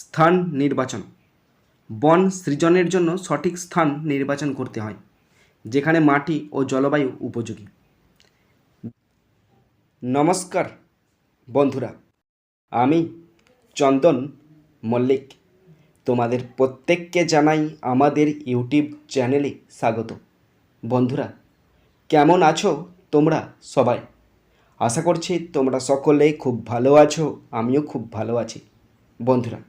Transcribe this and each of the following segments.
স্থান নির্বাচন। বন সৃজনের জন্য সঠিক স্থান নির্বাচন করতে হয়, যেখানে মাটি ও জলবায়ু উপযোগী। নমস্কার বন্ধুরা, আমি চন্দন মল্লিক। তোমাদের প্রত্যেককে জানাই আমাদের ইউটিউব চ্যানেলে স্বাগত। বন্ধুরা, কেমন আছো তোমরা সবাই? আশা করছি তোমরা সকলে খুব ভালো আছো, আমিও খুব ভালো আছি। বন্ধুরা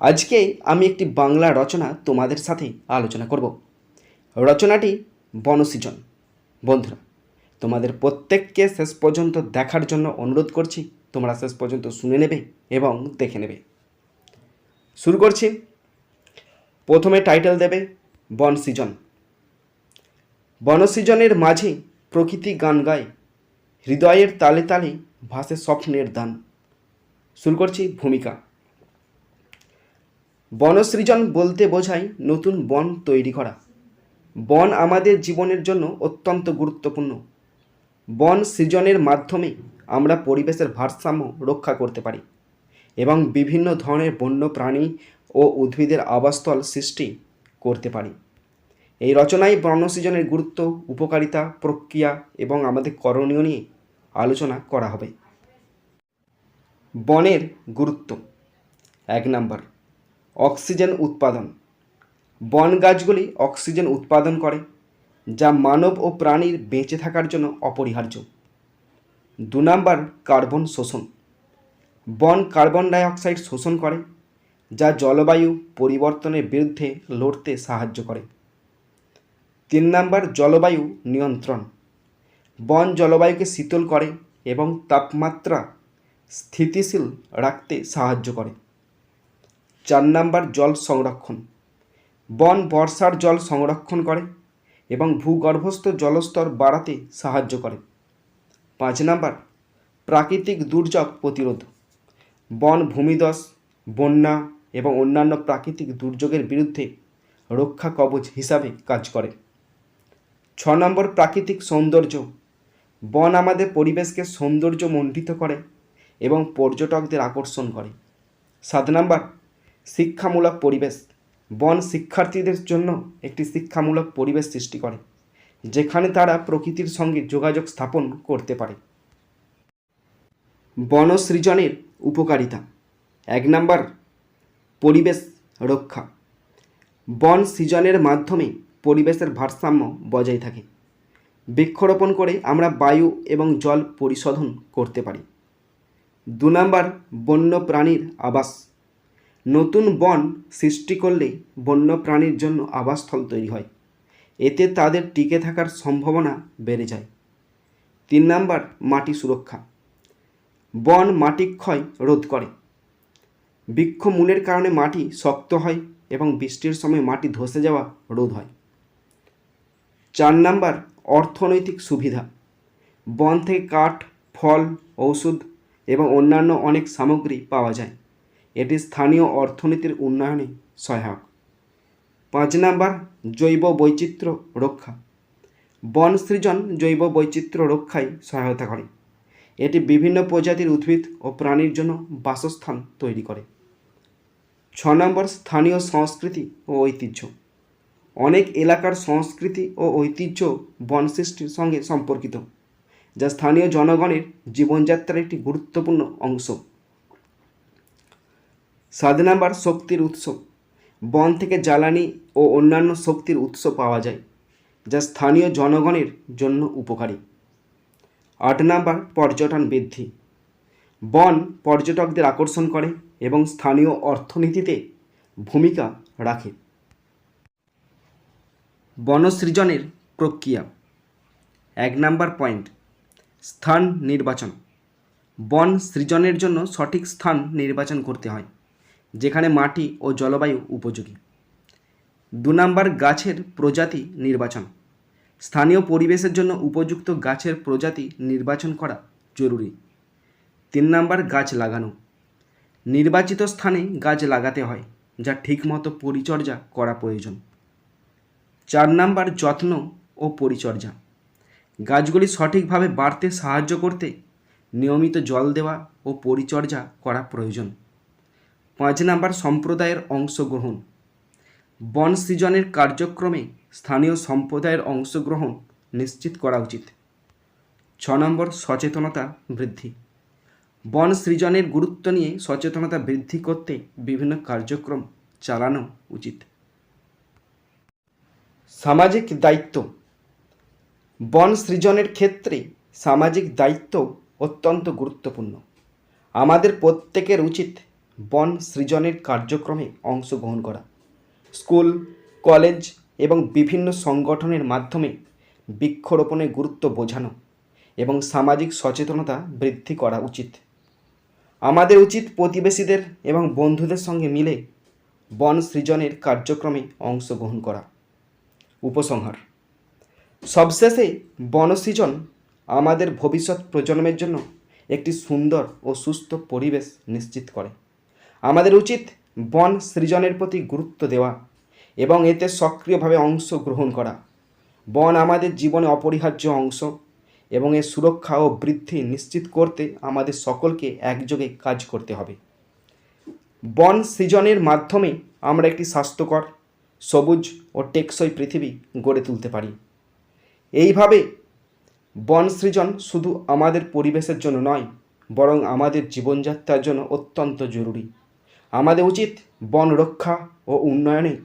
আজকে আমি একটি বাংলা রচনা তোমাদের সাথে আলোচনা করব। রচনাটি বনসৃজন বন্ধুরা, তোমাদের প্রত্যেককে শেষ পর্যন্ত দেখার জন্য অনুরোধ করছি, তোমরা শেষ পর্যন্ত শুনে নেবে এবং দেখে নেবে। শুরু করছি। প্রথমে টাইটেল দেবে বন সৃজন বনসৃজনের মাঝে প্রকৃতি গান গায়, হৃদয়ের তালে তালে ভাসে স্বপ্নের দান। শুরু করছি ভূমিকা। বনসৃজন বলতে বোঝায় নতুন বন তৈরি করা। বন আমাদের জীবনের জন্য অত্যন্ত গুরুত্বপূর্ণ। বন সৃজনের মাধ্যমে আমরা পরিবেশের ভারসাম্য রক্ষা করতে পারি এবং বিভিন্ন ধরনের বন্য প্রাণী ও উদ্ভিদের আবাসস্থল সৃষ্টি করতে পারি। এই রচনায় বনসৃজনের গুরুত্ব, উপকারিতা, প্রক্রিয়া এবং আমাদের করণীয় নিয়ে আলোচনা করা হবে। বনের গুরুত্ব, এক নাম্বার। অক্সিজেন উৎপাদন। বন গাছগুলি অক্সিজেন উৎপাদন করে, যা মানব ও প্রাণীর বেঁচে থাকার জন্য অপরিহার্য। দু নাম্বার, কার্বন শোষণ। বন কার্বন ডাইঅক্সাইড শোষণ করে, যা জলবায়ু পরিবর্তনের বিরুদ্ধে লড়তে সাহায্য করে। তিন নাম্বার, জলবায়ু নিয়ন্ত্রণ। বন জলবায়ুকে শীতল করে এবং তাপমাত্রা স্থিতিশীল রাখতে সাহায্য করে। চার নাম্বার জল সংরক্ষণ। বন বর্ষার জল সংরক্ষণ করে এবং ভূগর্ভস্থ জলস্তর বাড়াতে সাহায্য করে। পাঁচ নাম্বার, প্রাকৃতিক দুর্যোগ প্রতিরোধ। বন ভূমিধস, বন্যা এবং অন্যান্য প্রাকৃতিক দুর্যোগের বিরুদ্ধে রক্ষা কবচ হিসাবে কাজ করে। ছ নম্বর, প্রাকৃতিক সৌন্দর্য। বন আমাদের পরিবেশকে সৌন্দর্যমণ্ডিত করে এবং পর্যটকদের আকর্ষণ করে। সাত নাম্বার শিক্ষামূলক পরিবেশ। বন শিক্ষার্থীদের জন্য একটি শিক্ষামূলক পরিবেশ সৃষ্টি করে, যেখানে তারা প্রকৃতির সঙ্গে যোগাযোগ স্থাপন করতে পারে। বনসৃজনের উপকারিতা। এক নাম্বার, পরিবেশ রক্ষা। বন সৃজনের মাধ্যমে পরিবেশের ভারসাম্য বজায় থাকে। বৃক্ষরোপণ করে আমরা বায়ু এবং জল পরিশোধন করতে পারি। দু নাম্বার বন্য প্রাণীর আবাস। নতুন বন সৃষ্টি করলে বন্য প্রাণীর জন্য আবাসস্থল তৈরি হয়। এতে তাদের টিকে থাকার সম্ভাবনা বেড়ে যায়। তিন নাম্বার, মাটি সুরক্ষা। বন মাটি ক্ষয় রোধ করে। বৃক্ষ মূলের কারণে মাটি শক্ত হয় এবং বৃষ্টির সময় মাটি ধসে যাওয়া রোধ হয়। চার নাম্বার, অর্থনৈতিক সুবিধা। বন থেকে কাঠ, ফল, ঔষধ এবং অন্যান্য অনেক সামগ্রী পাওয়া যায়। এটি স্থানীয় অর্থনীতির উন্নয়নে সহায়ক। পাঁচ নাম্বার, জৈব বৈচিত্র্য রক্ষা। বন সৃজন জৈব বৈচিত্র্য রক্ষায় সহায়তা করে। এটি বিভিন্ন প্রজাতির উদ্ভিদ ও প্রাণীর জন্য বাসস্থান তৈরি করে। ছ নম্বর, স্থানীয় সংস্কৃতি ও ঐতিহ্য। অনেক এলাকার সংস্কৃতি ও ঐতিহ্য বন সৃষ্টির সঙ্গে সম্পর্কিত, যা স্থানীয় জনগণের জীবনযাত্রার একটি গুরুত্বপূর্ণ অংশ। সাত নাম্বার শক্তির উৎস। বন থেকে জ্বালানি ও অন্যান্য শক্তির উৎস পাওয়া যায়, যা স্থানীয় জনগণের জন্য উপকারী। আট নাম্বার, পর্যটন বৃদ্ধি। বন পর্যটকদের আকর্ষণ করে এবং স্থানীয় অর্থনীতিতে ভূমিকা রাখে। বনসৃজনের প্রক্রিয়া। এক নাম্বার পয়েন্ট, স্থান নির্বাচন। বন সৃজনের জন্য সঠিক স্থান নির্বাচন করতে হয়। যেখানে মাটি ও জলবায়ু উপযোগী। দু নম্বর গাছের প্রজাতি নির্বাচন। স্থানীয় পরিবেশের জন্য উপযুক্ত গাছের প্রজাতি নির্বাচন করা জরুরি। তিন নাম্বার গাছ লাগানো। নির্বাচিত স্থানে গাছ লাগাতে হয়, যা ঠিকমতো পরিচর্যা করা প্রয়োজন। চার নাম্বার যত্ন ও পরিচর্যা। গাছগুলি সঠিকভাবে বাড়তে সাহায্য করতে নিয়মিত জল দেওয়া ও পরিচর্যা করা প্রয়োজন। পাঁচ নাম্বার সম্প্রদায়ের অংশগ্রহণ। বন সৃজনের কার্যক্রমে স্থানীয় সম্প্রদায়ের অংশগ্রহণ নিশ্চিত করা উচিত। ছ নম্বর সচেতনতা বৃদ্ধি। বন সৃজনের গুরুত্ব নিয়ে সচেতনতা বৃদ্ধি করতে বিভিন্ন কার্যক্রম চালানো উচিত। সামাজিক দায়িত্ব। বন সৃজনের ক্ষেত্রে সামাজিক দায়িত্ব অত্যন্ত গুরুত্বপূর্ণ। আমাদের প্রত্যেকের উচিত বন সৃজনের কার্যক্রমে অংশগ্রহণ করা। স্কুল, কলেজ এবং বিভিন্ন সংগঠনের মাধ্যমে বৃক্ষরোপণের গুরুত্ব বোঝানো এবং সামাজিক সচেতনতা বৃদ্ধি করা উচিত। আমাদের উচিত প্রতিবেশীদের এবং বন্ধুদের সঙ্গে মিলে বন সৃজনের কার্যক্রমে অংশগ্রহণ করা। উপসংহার। সবশেষে বনসৃজন আমাদের ভবিষ্যৎ প্রজন্মের জন্য একটি সুন্দর ও সুস্থ পরিবেশ নিশ্চিত করে। আমাদের উচিত বন সৃজনের প্রতি গুরুত্ব দেওয়া এবং এতে সক্রিয়ভাবে অংশগ্রহণ করা। বন আমাদের জীবনে অপরিহার্য অংশ এবং এর সুরক্ষা ও বৃদ্ধি নিশ্চিত করতে আমাদের সকলকে একযোগে কাজ করতে হবে। বন সৃজনের মাধ্যমে আমরা একটি স্বাস্থ্যকর, সবুজ ও টেকসই পৃথিবী গড়ে তুলতে পারি। এইভাবে বন সৃজন শুধু আমাদের পরিবেশের জন্য নয়, বরং আমাদের জীবনযাত্রার জন্য অত্যন্ত জরুরি। আমাদের উচিত বন রক্ষা ও উন্নয়নে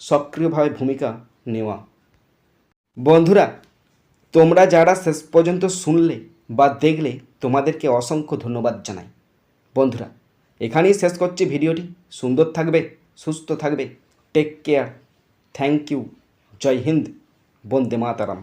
সক্রিয়ভাবে ভূমিকা নেওয়া। বন্ধুরা, তোমরা যারা শেষ পর্যন্ত শুনলে বা দেখলে, তোমাদেরকে অসংখ্য ধন্যবাদ জানাই। বন্ধুরা, এখানেই শেষ করছি ভিডিওটি। সুন্দর থাকবে, সুস্থ থাকবে। টেক কেয়ার থ্যাংক ইউ জয় হিন্দ। বন্দে মাতারাম।